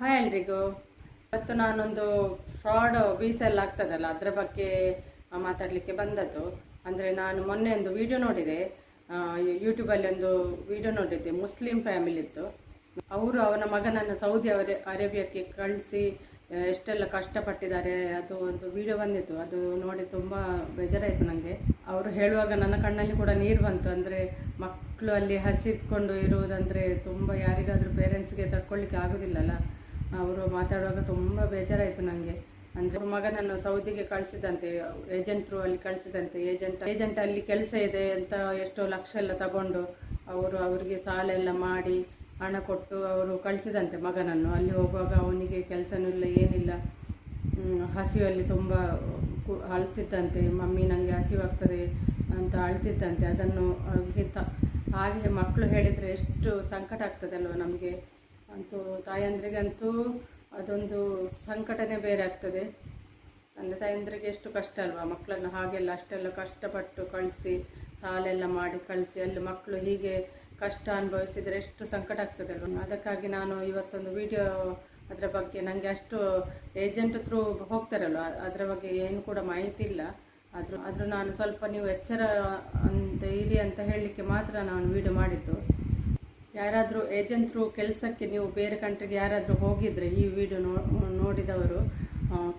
Hi ಎಲ್ರಿಗೂ. ಇವತ್ತು ನಾನೊಂದು ಫ್ರಾಡ್ ವೀಸ ಎಲ್ಲ ಆಗ್ತದಲ್ಲ, ಅದರ ಬಗ್ಗೆ ಮಾತಾಡಲಿಕ್ಕೆ ಬಂದದ್ದು. ಅಂದರೆ ನಾನು ಮೊನ್ನೆ ಒಂದು ವಿಡಿಯೋ ನೋಡಿದೆ. ಯೂಟ್ಯೂಬಲ್ಲಿ ಒಂದು ವಿಡಿಯೋ ನೋಡಿದ್ದೆ, ಮುಸ್ಲಿಂ ಫ್ಯಾಮಿಲಿದ್ದು ಅವರು ಅವನ ಮಗನನ್ನು ಸೌದಿ ಅರೆ ಅರೇಬಿಯಾಕ್ಕೆ ಕಳಿಸಿ ಎಷ್ಟೆಲ್ಲ ಕಷ್ಟಪಟ್ಟಿದ್ದಾರೆ, ಅದು ಒಂದು ವಿಡಿಯೋ ಬಂದಿತ್ತು. ಅದು ನೋಡಿ ತುಂಬ ಬೇಜಾರಾಯಿತು ನನಗೆ ಅವರು ಹೇಳುವಾಗ ನನ್ನ ಕಣ್ಣಲ್ಲಿ ಕೂಡ ನೀರು ಬಂತು. ಅಂದರೆ ಮಕ್ಕಳು ಅಲ್ಲಿ ಹಸಿದ್ಕೊಂಡು ಇರುವುದಂದರೆ ತುಂಬ ಯಾರಿಗಾದರೂ ಪೇರೆಂಟ್ಸ್ಗೆ ತಡ್ಕೊಳ್ಳಿಕ್ಕೆ ಆಗೋದಿಲ್ಲಲ್ಲ. ಅವರು ಮಾತಾಡುವಾಗ ತುಂಬ ಬೇಜಾರಾಯಿತು ನನಗೆ ಅಂದರೆ ಅವ್ರ ಮಗನನ್ನು ಸೌದಿಗೆ ಕಳಿಸಿದಂತೆ ಏಜೆಂಟ್ರು ಅಲ್ಲಿ ಕಳಿಸಿದಂತೆ ಏಜೆಂಟ್ ಏಜೆಂಟ್ ಅಲ್ಲಿ ಕೆಲಸ ಇದೆ ಅಂತ ಎಷ್ಟೋ ಲಕ್ಷ ಎಲ್ಲ ತಗೊಂಡು ಅವರು ಅವರಿಗೆ ಸಾಲ ಎಲ್ಲ ಮಾಡಿ ಹಣ ಕೊಟ್ಟು ಅವರು ಕಳಿಸಿದಂತೆ ಮಗನನ್ನು. ಅಲ್ಲಿ ಹೋಗುವಾಗ ಅವನಿಗೆ ಕೆಲಸನೂ ಇಲ್ಲ, ಏನಿಲ್ಲ. ಹಸಿವಲ್ಲಿ ತುಂಬ ಅಳ್ತಿದ್ದಂತೆ, ಮಮ್ಮಿ ನನಗೆ ಹಸಿವಾಗ್ತದೆ ಅಂತ ಅಳ್ತಿದ್ದಂತೆ. ಅದನ್ನು ಹಾಗೆ ಮಕ್ಕಳು ಹೇಳಿದರೆ ಎಷ್ಟು ಸಂಕಟ ಆಗ್ತದಲ್ವ ನಮಗೆ. ಅಂತೂ ತಾಯಂದ್ರಿಗಂತೂ ಅದೊಂದು ಸಂಕಟನೇ ಬೇರೆ ಆಗ್ತದೆ. ತಂದೆ ತಾಯಂದ್ರಿಗೆ ಎಷ್ಟು ಕಷ್ಟ ಅಲ್ವಾ? ಮಕ್ಕಳನ್ನು ಹಾಗೆಲ್ಲ ಅಷ್ಟೆಲ್ಲ ಕಷ್ಟಪಟ್ಟು ಕಳಿಸಿ, ಸಾಲೆಲ್ಲ ಮಾಡಿ ಕಳಿಸಿ, ಅಲ್ಲಿ ಮಕ್ಕಳು ಹೀಗೆ ಕಷ್ಟ ಅನುಭವಿಸಿದರೆ ಎಷ್ಟು ಸಂಕಟ ಆಗ್ತದಲ್ವ ಅದಕ್ಕಾಗಿ ನಾನು ಇವತ್ತೊಂದು ವಿಡಿಯೋ ಅದರ ಬಗ್ಗೆ ನನಗೆ ಅಷ್ಟು ಏಜೆಂಟ್ ಥ್ರೂ ಹೋಗ್ತಾರಲ್ವ? ಅದರ ಬಗ್ಗೆ ಏನು ಕೂಡ ಮಾಹಿತಿ ಇಲ್ಲ. ಆದರೂ ಆದರೂ ನಾನು ಸ್ವಲ್ಪ ನೀವು ಎಚ್ಚರ ಅಂತ ಇರಿ ಅಂತ ಹೇಳಲಿಕ್ಕೆ ಮಾತ್ರ ನಾನು ವಿಡಿಯೋ ಮಾಡಿದ್ದು. ಯಾರಾದರೂ ಏಜೆಂಟ್ ಥ್ರೂ ಕೆಲಸಕ್ಕೆ ನೀವು ಬೇರೆ ಕಂಟ್ರಿಗೆ ಯಾರಾದರೂ ಹೋಗಿದ್ರೆ ಈ ವಿಡಿಯೋ ನೋ, ನೋಡಿದವರು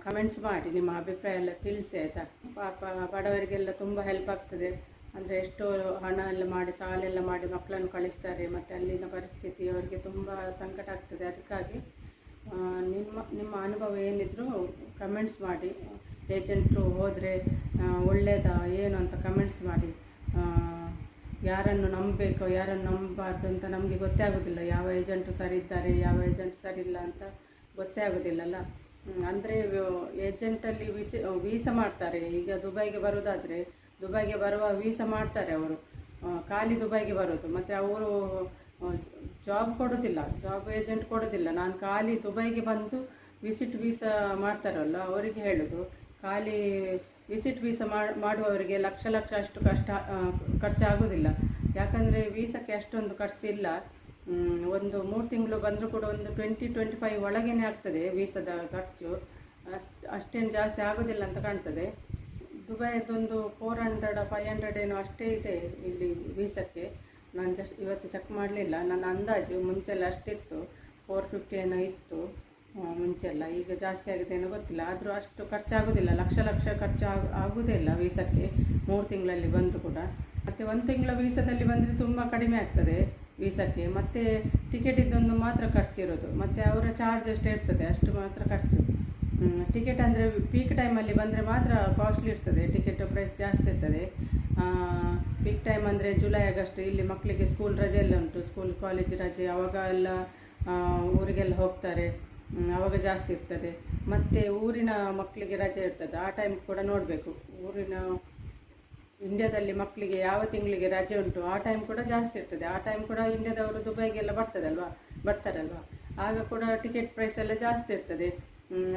ಕಮೆಂಟ್ಸ್ ಮಾಡಿ, ನಿಮ್ಮ ಅಭಿಪ್ರಾಯ ಎಲ್ಲ ತಿಳಿಸಿ ಆಯಿತಾ? ಪಾಪ ಬಡವರಿಗೆಲ್ಲ ತುಂಬ ಹೆಲ್ಪ್ ಆಗ್ತದೆ. ಅಂದರೆ ಎಷ್ಟೋ ಹಣ ಎಲ್ಲ ಮಾಡಿ ಸಾಲೆಲ್ಲ ಮಾಡಿ ಮಕ್ಕಳನ್ನು ಕಳಿಸ್ತಾರೆ, ಮತ್ತು ಅಲ್ಲಿನ ಪರಿಸ್ಥಿತಿ ಅವರಿಗೆ ತುಂಬ ಸಂಕಟ ಆಗ್ತದೆ. ಅದಕ್ಕಾಗಿ ನಿಮ್ಮ ನಿಮ್ಮ ಅನುಭವ ಏನಿದ್ರು ಕಮೆಂಟ್ಸ್ ಮಾಡಿ. ಏಜೆಂಟ್ರು ಹೋದರೆ ಒಳ್ಳೆಯದ ಏನು ಅಂತ ಕಮೆಂಟ್ಸ್ ಮಾಡಿ. ಯಾರನ್ನು ನಂಬಬೇಕು, ಯಾರನ್ನು ನಂಬಬಾರ್ದು ಅಂತ ನಮಗೆ ಗೊತ್ತೇ ಆಗೋದಿಲ್ಲ. ಯಾವ ಏಜೆಂಟು ಸರಿ ಇದ್ದಾರೆ, ಯಾವ ಏಜೆಂಟ್ ಸರಿ ಇಲ್ಲ ಅಂತ ಗೊತ್ತೇ ಆಗೋದಿಲ್ಲಲ್ಲ ಅಂದರೆ ಏಜೆಂಟಲ್ಲಿ ವಿಸ, ವೀಸಾ ಮಾಡ್ತಾರೆ. ಈಗ ದುಬೈಗೆ ಬರೋದಾದರೆ ದುಬೈಗೆ ಬರುವ ವೀಸಾ ಮಾಡ್ತಾರೆ ಅವರು. ಖಾಲಿ ದುಬೈಗೆ ಬರೋದು. ಮತ್ತು ಅವರು ಜಾಬ್ ಕೊಡೋದಿಲ್ಲ. ಜಾಬ್ ಏಜೆಂಟ್ ಕೊಡೋದಿಲ್ಲ. ನಾನು ಖಾಲಿ ದುಬೈಗೆ ಬಂದು ವಿಸಿಟ್ ವೀಸಾ ಮಾಡ್ತಾರಲ್ಲ, ಅವರಿಗೆ ಹೇಳೋದು. ಖಾಲಿ ವಿಸಿಟ್ ವೀಸಾ ಮಾಡುವವರಿಗೆ ಲಕ್ಷ ಲಕ್ಷ ಅಷ್ಟು ಕಷ್ಟ ಖರ್ಚಾಗೋದಿಲ್ಲ ಯಾಕಂದರೆ ವೀಸಕ್ಕೆ ಅಷ್ಟೊಂದು ಖರ್ಚಿಲ್ಲ. ಒಂದು ಮೂರು ತಿಂಗಳು ಬಂದರೂ ಕೂಡ ಒಂದು ಟ್ವೆಂಟಿ ಟ್ವೆಂಟಿ ಫೈವ್ ಒಳಗೇನೆ ಆಗ್ತದೆ ವೀಸಾದ ಖರ್ಚು. ಅಷ್ಟು, ಅಷ್ಟೇನು ಜಾಸ್ತಿ ಆಗೋದಿಲ್ಲ ಅಂತ ಕಾಣ್ತದೆ. ದುಬೈದೊಂದು ಫೋರ್ ಹಂಡ್ರೆಡ್, ಫೈವ್ ಹಂಡ್ರೆಡ್ ಏನೋ ಅಷ್ಟೇ ಇದೆ ಇಲ್ಲಿ ವೀಸಕ್ಕೆ. ನಾನು ಜಸ್ಟ್ ಇವತ್ತು ಚೆಕ್ ಮಾಡಲಿಲ್ಲ. ನನ್ನ ಅಂದಾಜು ಮುಂಚೆಲ್ಲ ಅಷ್ಟಿತ್ತು. ಫೋರ್ ಫಿಫ್ಟಿ ಏನೋ ಇತ್ತು. ಮುಂಚೆಲ್ಲ ಈಗ ಜಾಸ್ತಿ ಆಗಿದೆ ಏನೋ ಗೊತ್ತಿಲ್ಲ. ಆದರೂ ಅಷ್ಟು ಖರ್ಚಾಗೋದಿಲ್ಲ. ಲಕ್ಷ ಲಕ್ಷ ಖರ್ಚು ಆಗ ಆಗೋದೇ ಇಲ್ಲ ವೀಸಕ್ಕೆ. ಮೂರು ತಿಂಗಳಲ್ಲಿ ಬಂದರೂ ಕೂಡ. ಮತ್ತು ಒಂದು ತಿಂಗಳ ವೀಸಾದಲ್ಲಿ ಬಂದರೆ ತುಂಬ ಕಡಿಮೆ ಆಗ್ತದೆ ವೀಸಕ್ಕೆ. ಮತ್ತು ಟಿಕೆಟ್ ಇದ್ದೊಂದು ಮಾತ್ರ ಖರ್ಚಿರೋದು. ಮತ್ತು ಅವರ ಚಾರ್ಜ್ ಎಷ್ಟು ಇರ್ತದೆ. ಅಷ್ಟು ಮಾತ್ರ ಖರ್ಚು. ಟಿಕೆಟ್ ಅಂದರೆ ಪೀಕ್ ಟೈಮಲ್ಲಿ ಬಂದರೆ ಮಾತ್ರ ಕಾಸ್ಟ್ಲಿ ಇರ್ತದೆ. ಟಿಕೆಟ್ ಪ್ರೈಸ್ ಜಾಸ್ತಿ ಇರ್ತದೆ. ಪೀಕ್ ಟೈಮ್ ಅಂದರೆ ಜುಲೈ ಆಗಸ್ಟ್ ಇಲ್ಲಿ ಮಕ್ಕಳಿಗೆ ಸ್ಕೂಲ್ ರಜೆ ಎಲ್ಲ ಉಂಟು. ಸ್ಕೂಲ್ ಕಾಲೇಜ್ ರಜೆ. ಅವಾಗ ಎಲ್ಲ ಊರಿಗೆಲ್ಲ ಹೋಗ್ತಾರೆ. ಆವಾಗ ಜಾಸ್ತಿ ಇರ್ತದೆ. ಮತ್ತು ಊರಿನ ಮಕ್ಕಳಿಗೆ ರಜೆ ಇರ್ತದೆ. ಆ ಟೈಮ್ ಕೂಡ ನೋಡಬೇಕು. ಊರಿನ ಇಂಡಿಯಾದಲ್ಲಿ ಮಕ್ಕಳಿಗೆ ಯಾವ ತಿಂಗಳಿಗೆ ರಜೆ ಉಂಟು, ಆ ಟೈಮ್ ಕೂಡ ಜಾಸ್ತಿ ಇರ್ತದೆ. ಆ ಟೈಮ್ ಕೂಡ ಇಂಡಿಯಾದವರು ದುಬೈಗೆಲ್ಲ ಬರ್ತದಲ್ವಾ? ಬರ್ತಾರಲ್ವಾ? ಆಗ ಕೂಡ ಟಿಕೆಟ್ ಪ್ರೈಸ್ ಎಲ್ಲ ಜಾಸ್ತಿ ಇರ್ತದೆ.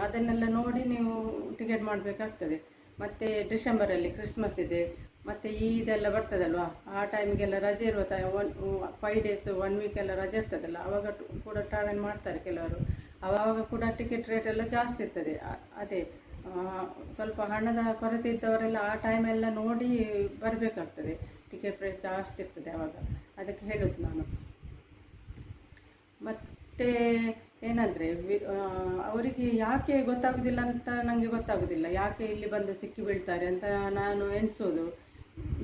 ಅದನ್ನೆಲ್ಲ ನೋಡಿ ನೀವು ಟಿಕೆಟ್ ಮಾಡಬೇಕಾಗ್ತದೆ. ಮತ್ತು ಡಿಸೆಂಬರಲ್ಲಿ ಕ್ರಿಸ್ಮಸ್ ಇದೆ. ಮತ್ತು ಈದೆಲ್ಲ ಬರ್ತದಲ್ವಾ? ಆ ಟೈಮ್ಗೆಲ್ಲ ರಜೆ ಇರುವ time one five days one ವೀಕೆಲ್ಲ ರಜೆ ಇರ್ತದಲ್ಲ ಆವಾಗ ಕೂಡ ಟ್ರಾವೆಲ್ ಮಾಡ್ತಾರೆ ಕೆಲವರು. ಆವಾಗ ಕೂಡ ಟಿಕೆಟ್ ರೇಟ್ ಎಲ್ಲ ಜಾಸ್ತಿ ಇರ್ತದೆ. ಅದೇ ಸ್ವಲ್ಪ ಹಣದ ಕೊರತೆ ಇದ್ದವರೆಲ್ಲ ಆ ಟೈಮೆಲ್ಲ ನೋಡಿ ಬರಬೇಕಾಗ್ತದೆ. ಟಿಕೆಟ್ ರೇಟ್ ಜಾಸ್ತಿ ಇರ್ತದೆ ಆವಾಗ ಅದಕ್ಕೆ ಹೇಳೋದು ನಾನು. ಮತ್ತೆ ಏನಂದರೆ ಅವರಿಗೆ ಯಾಕೆ ಗೊತ್ತಾಗೋದಿಲ್ಲ ಅಂತ ನನಗೆ ಗೊತ್ತಾಗೋದಿಲ್ಲ. ಯಾಕೆ ಇಲ್ಲಿ ಬಂದು ಸಿಕ್ಕಿ ಬೀಳ್ತಾರೆ ಅಂತ ನಾನು ಎಣಿಸೋದು.